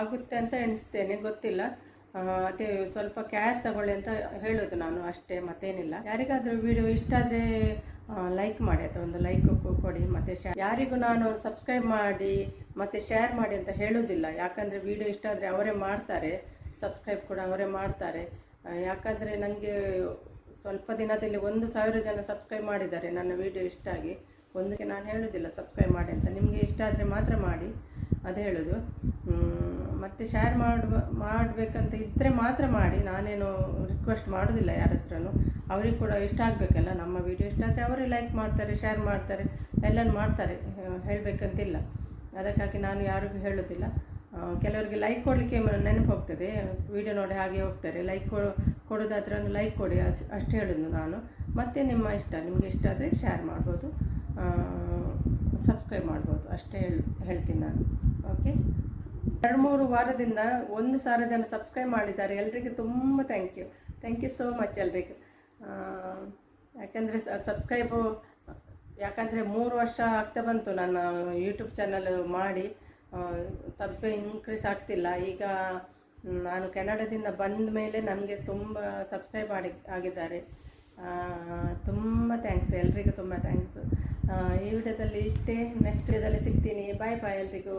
ಆಗುತ್ತೆ ಅಂತ ಎಣಿಸ್ತೇನೆ, ಗೊತ್ತಿಲ್ಲ. ಅದೇ ಸ್ವಲ್ಪ ಕೇರ್ ತಗೊಳ್ಳಿ ಅಂತ ಹೇಳೋದು ನಾನು ಅಷ್ಟೇ, ಮತ್ತೇನಿಲ್ಲ. ಯಾರಿಗಾದರೂ ವಿಡಿಯೋ ಇಷ್ಟ ಆದರೆ ಲೈಕ್ ಮಾಡಿ, ಅಥವಾ ಒಂದು ಲೈಕ್ ಕೊಡಿ, ಮತ್ತು ಶೇರ್ ಯಾರಿಗೂ ನಾನು ಸಬ್ಸ್ಕ್ರೈಬ್ ಮಾಡಿ, ಮತ್ತು ಶೇರ್ ಮಾಡಿ ಅಂತ ಹೇಳೋದಿಲ್ಲ. ಯಾಕಂದರೆ ವಿಡಿಯೋ ಇಷ್ಟ ಆದರೆ ಅವರೇ ಮಾಡ್ತಾರೆ ಸಬ್ಸ್ಕ್ರೈಬ್ ಕೂಡ ಅವರೇ ಮಾಡ್ತಾರೆ. ಯಾಕಂದರೆ ನನಗೆ ಸ್ವಲ್ಪ ದಿನದಲ್ಲಿ ಒಂದು ಸಾವಿರ ಜನ ಸಬ್ಸ್ಕ್ರೈಬ್ ಮಾಡಿದ್ದಾರೆ ನನ್ನ ವಿಡಿಯೋ ಇಷ್ಟ ಆಗಿ. ಒಂದಕ್ಕೆ ನಾನು ಹೇಳೋದಿಲ್ಲ ಸಬ್ಸ್ಕ್ರೈಬ್ ಮಾಡಿ ಅಂತ. ನಿಮಗೆ ಇಷ್ಟ ಆದರೆ ಮಾತ್ರ ಮಾಡಿ, ಅದು ಹೇಳೋದು. ಮತ್ತು ಶೇರ್ ಮಾಡುವ ಮಾಡಬೇಕಂತ ಇದ್ದರೆ ಮಾತ್ರ ಮಾಡಿ. ನಾನೇನು ರಿಕ್ವೆಸ್ಟ್ ಮಾಡೋದಿಲ್ಲ ಯಾರ ಹತ್ರನೂ. ಅವ್ರಿಗೆ ಕೂಡ ಇಷ್ಟ ಆಗಬೇಕಲ್ಲ. ನಮ್ಮ ವಿಡಿಯೋ ಇಷ್ಟ ಆದರೆ ಅವರೇ ಲೈಕ್ ಮಾಡ್ತಾರೆ ಶೇರ್ ಮಾಡ್ತಾರೆ, ಎಲ್ಲನೂ ಮಾಡ್ತಾರೆ. ಹೇಳಬೇಕಂತಿಲ್ಲ. ಅದಕ್ಕಾಗಿ ನಾನು ಯಾರಿಗೂ ಹೇಳೋದಿಲ್ಲ. ಕೆಲವರಿಗೆ ಲೈಕ್ ಕೊಡಲಿಕ್ಕೆ ನೆನಪು ಹೋಗ್ತದೆ. ವಿಡಿಯೋ ನೋಡಿ ಹಾಗೆ ಹೋಗ್ತಾರೆ. ಲೈಕ್ ಕೊಡೋದಾದ್ರೆ ಒಂದು ಲೈಕ್ ಕೊಡಿ. ಅಷ್ಟು ಅಷ್ಟು ಹೇಳೋದು ನಾನು. ಮತ್ತು ನಿಮ್ಮ ಇಷ್ಟ, ನಿಮಗೆ ಇಷ್ಟ ಆದರೆ ಶೇರ್ ಮಾಡ್ಬೋದು. ಸಬ್ಸ್ಕ್ರೈಬ್ ಮಾಡ್ಬೋದು. ಅಷ್ಟೇ ಹೇಳ್, ಹೇಳ್ತೀನಿ ನಾನು. ಓಕೆ ಎರಡು ಮೂರು ವಾರದಿಂದ ಒಂದು ಸಾವಿರ ಜನ ಸಬ್ಸ್ಕ್ರೈಬ್ ಮಾಡಿದ್ದಾರೆ. ಎಲ್ರಿಗೂ ತುಂಬ thank you thank you so much ಎಲ್ರಿಗೂ. ಯಾಕಂದರೆ ಸಬ್ಸ್ಕ್ರೈಬು ಯಾಕಂದರೆ ಮೂರು ವರ್ಷ ಆಗ್ತಾ ಬಂತು ನನ್ನ ಯೂಟ್ಯೂಬ್ ಚಾನಲ್ ಮಾಡಿ. ಸಬ್ ಇನ್ಕ್ರೀಸ್ ಆಗ್ತಿಲ್ಲ. ಈಗ ನಾನು ಕೆನಡಾದಿಂದ ಬಂದ ಮೇಲೆ ನನಗೆ ತುಂಬ ಸಬ್ಸ್ಕ್ರೈಬ್ ಮಾಡಿ ಆಗಿದ್ದಾರೆ. ತುಂಬ ಥ್ಯಾಂಕ್ಸ್ ಎಲ್ರಿಗೂ ತುಂಬ ಥ್ಯಾಂಕ್ಸ್ ಈ ವಿಡಿಯೋದಲ್ಲಿ ಇಷ್ಟೇ. ನೆಕ್ಸ್ಟ್ ವಿಡಿಯೋದಲ್ಲಿ ಸಿಗ್ತೀನಿ. ಬಾಯ್ ಬಾಯ್ ಎಲ್ರಿಗೂ.